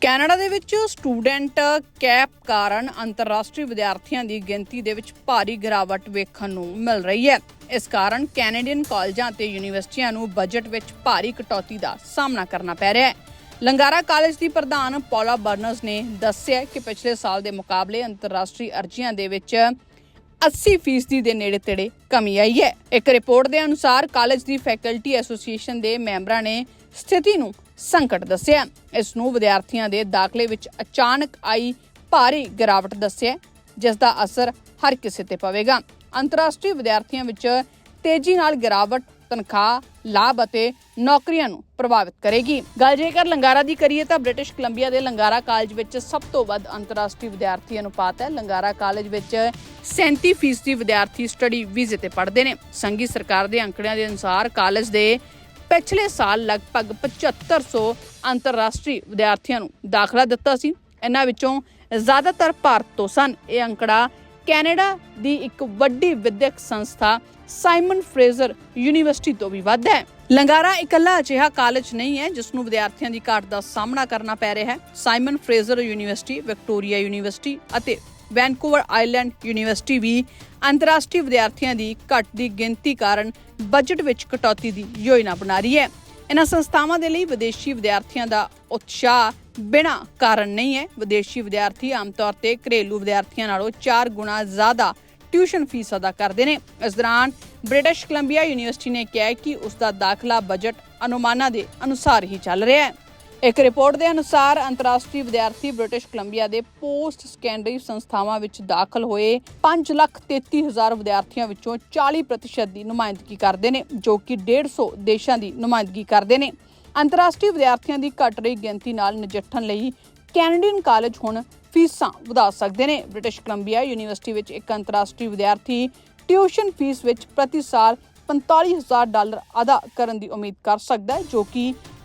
Canada ਦੇ ਵਿੱਚ student cap ਕਾਰਨ ਅੰਤਰਰਾਸ਼ਟਰੀ ਵਿਦਿਆਰਥੀਆਂ ਦੀ ਗਿਣਤੀ ਦੇ ਵਿੱਚ ਭਾਰੀ ਗਿਰਾਵਟ ਵੇਖਣ ਨੂੰ ਮਿਲ ਰਹੀ ਹੈ। ਇਸ ਕਾਰਨ ਕੈਨੇਡੀਅਨ ਕਾਲਜਾਂ ਅਤੇ ਯੂਨੀਵਰਸਿਟੀਆਂ ਨੂੰ ਬਜਟ ਵਿੱਚ ਭਾਰੀ ਕਟੌਤੀ ਦਾ ਸਾਹਮਣਾ ਕਰਨਾ ਪੈ ਰਿਹਾ ਹੈ। ਲੰਗਾਰਾ ਕਾਲਜ ਦੀ ਪ੍ਰਧਾਨ ਪੌਲਾ ਬਰਨਰਸ ਨੇ ਦੱਸਿਆ ਕਿ ਪਿਛਲੇ ਸਾਲ ਦੇ ਮੁਕਾਬਲੇ ਅੰਤਰਰਾਸ਼ਟਰੀ ਅਰਜ਼ੀਆਂ ਦੇ ਵਿੱਚ 80% ਫੀਸਦੀ ਦੇ ਨੇੜੇ ਤੇੜੇ ਕਮੀ ਆਈ ਹੈ। ਇੱਕ ਰਿਪੋਰਟ ਦੇ ਅਨੁਸਾਰ ਕਾਲਜ ਦੀ ਫੈਕਲਟੀ ਐਸੋਸੀਏਸ਼ਨ ਦੇ ਮੈਂਬਰਾਂ ਨੇ ਸਥਿਤੀ ਨੂੰ ਸੰਕਟ ਦੱਸਿਆ ਇਸ ਨੂੰ ਵਿਦਿਆਰਥੀਆਂ ਦੇ ਦਾਖਲੇ ਵਿੱਚ ਅਚਾਨਕ ਆਈ ਭਾਰੀ ਗਿਰਾਵਟ ਦੱਸਿਆ ਜਿਸ ਦਾ ਅਸਰ ਹਰ ਕਿਸੇ ਤੇ ਪਵੇਗਾ। ਅੰਤਰਰਾਸ਼ਟਰੀ ਵਿਦਿਆਰਥੀਆਂ ਵਿੱਚ ਤੇਜ਼ੀ ਨਾਲ ਗਿਰਾਵਟ, ਤਨਖਾਹ, ਲਾਭ ਅਤੇ ਨੌਕਰੀਆਂ ਨੂੰ ਪ੍ਰਭਾਵਿਤ ਕਰੇਗੀ। ਗੱਲ ਜੇਕਰ ਲੰਗਾਰਾ ਦੀ ਕਰੀਏ ਤਾਂ ਬ੍ਰਿਟਿਸ਼ ਕੋਲੰਬੀਆ ਦੇ ਲੰਗਾਰਾ ਕਾਲਜ ਵਿੱਚ ਸਭ ਤੋਂ ਵੱਧ ਅੰਤਰਰਾਸ਼ਟਰੀ ਵਿਦਿਆਰਥੀ ਅਨੁਪਾਤ ਹੈ। ਲੰਗਾਰਾ ਕਾਲਜ ਵਿੱਚ 37% ਵਿਦਿਆਰਥੀ ਸਟੱਡੀ ਵੀਜ਼ੇ ਤੇ ਪੜ੍ਹਦੇ ਨੇ। ਸੰਘੀ ਸਰਕਾਰ ਦੇ ਅੰਕੜਿਆਂ ਦੇ ਅਨੁਸਾਰ ਕਾਲਜ ਦੇ ਪਿਛਲੇ ਸਾਲ ਲਗਭਗ 7500 ਅੰਤਰਰਾਸ਼ਟਰੀ ਵਿਦਿਆਰਥੀਆਂ ਨੂੰ ਦਾਖਲਾ ਦਿੱਤਾ ਸੀ। ਇਹਨਾਂ ਵਿੱਚੋਂ ਜ਼ਿਆਦਾਤਰ ਭਾਰਤ ਤੋਂ ਸਨ। ਇਹ ਅੰਕੜਾ ਕੈਨੇਡਾ ਦੀ ਇੱਕ ਵੱਡੀ ਵਿਦਿਅਕ ਸੰਸਥਾ ਸਾਈਮਨ ਫਰੇਜ਼ਰ ਯੂਨੀਵਰਸਿਟੀ ਤੋਂ ਵੀ ਵੱਧ ਹੈ। ਲੰਗਾਰਾ ਇਕੱਲਾ ਅਜਿਹਾ ਕਾਲਜ ਨਹੀਂ ਹੈ, ਜਿਸ ਨੂੰ ਵਿਦਿਆਰਥੀਆਂ ਦੀ ਘਾਟ ਦਾ ਸਾਹਮਣਾ ਕਰਨਾ ਪੈ ਰਿਹਾ ਹੈ। Simon Fraser University, Victoria University ਅਤੇ ਵੈਨਕੂਵਰ ਆਈਲੈਂਡ ਯੂਨੀਵਰਸਿਟੀ ਵੀ ਅੰਤਰਰਾਸ਼ਟਰੀ ਵਿਦਿਆਰਥੀਆਂ ਦੀ ਘੱਟ ਗਿਣਤੀ ਕਾਰਨ ਬਜਟ ਵਿੱਚ ਕਟੌਤੀ ਦੀ ਯੋਜਨਾ ਬਣਾ ਰਹੀ ਹੈ। ਇਹਨਾਂ ਸੰਸਥਾਵਾਂ ਦੇ ਲਈ ਵਿਦੇਸ਼ੀ ਵਿਦਿਆਰਥੀਆਂ ਦਾ ਉਤਸ਼ਾਹ ਬਿਨਾਂ ਕਾਰਨ ਨਹੀਂ ਹੈ। ਵਿਦੇਸ਼ੀ ਵਿਦਿਆਰਥੀ ਆਮ ਤੌਰ ਤੇ ਘਰੇਲੂ ਵਿਦਿਆਰਥੀਆਂ ਨਾਲੋਂ 4 ਗੁਣਾ ਜ਼ਿਆਦਾ ਟਿਊਸ਼ਨ ਫੀਸ ਅਦਾ ਕਰਦੇ ਨੇ। ਇਸ ਦੌਰਾਨ ਬ੍ਰਿਟਿਸ਼ ਕੋਲੰਬੀਆ ਯੂਨੀਵਰਸਿਟੀ ਨੇ ਕਿਹਾ ਕਿ ਉਸ ਦਾ ਦਾਖਲਾ ਬਜਟ ਅਨੁਮਾਨਾਂ ਦੇ ਅਨੁਸਾਰ ਹੀ ਚੱਲ ਰਿਹਾ ਹੈ। ਇੱਕ ਰਿਪੋਰਟ ਦੇ ਅਨੁਸਾਰ ਅੰਤਰਰਾਸ਼ਟਰੀ ਵਿਦਿਆਰਥੀ ਬ੍ਰਿਟਿਸ਼ ਕੋਲੰਬੀਆ ਦੇ ਪੋਸਟ ਸੈਕੰਡਰੀ ਸੰਸਥਾਵਾਂ ਵਿੱਚ ਦਾਖਲ ਹੋਏ 533000 ਵਿਦਿਆਰਥੀਆਂ ਵਿੱਚੋਂ 40% ਦੀ ਨੁਮਾਇੰਦਗੀ ਕਰਦੇ ਨੇ, ਜੋ ਕਿ 150 ਦੇਸ਼ਾਂ ਦੀ ਨੁਮਾਇੰਦਗੀ ਕਰਦੇ ਨੇ। ਅੰਤਰਰਾਸ਼ਟਰੀ ਵਿਦਿਆਰਥੀਆਂ ਦੀ ਘਟ ਰਹੀ ਗਿਣਤੀ ਨਾਲ ਨਜਿੱਠਣ ਲਈ ਕੈਨੇਡੀਅਨ ਕਾਲਜ ਹੁਣ ਫੀਸਾਂ ਵਧਾ ਸਕਦੇ ਨੇ। ਬ੍ਰਿਟਿਸ਼ ਕੋਲੰਬੀਆ ਯੂਨੀਵਰਸਿਟੀ ਵਿੱਚ ਇੱਕ ਅੰਤਰਰਾਸ਼ਟਰੀ ਵਿਦਿਆਰਥੀ ਟਿਊਸ਼ਨ ਫੀਸ ਵਿੱਚ ਪ੍ਰਤੀ ਸਾਲ 45000 ਡਾਲਰ ਅਦਾ ਕਰਨ ਦੀ ਉਮੀਦ ਕਰ ਸਕਦਾ ਹੈ, ਜੋ ਕਿ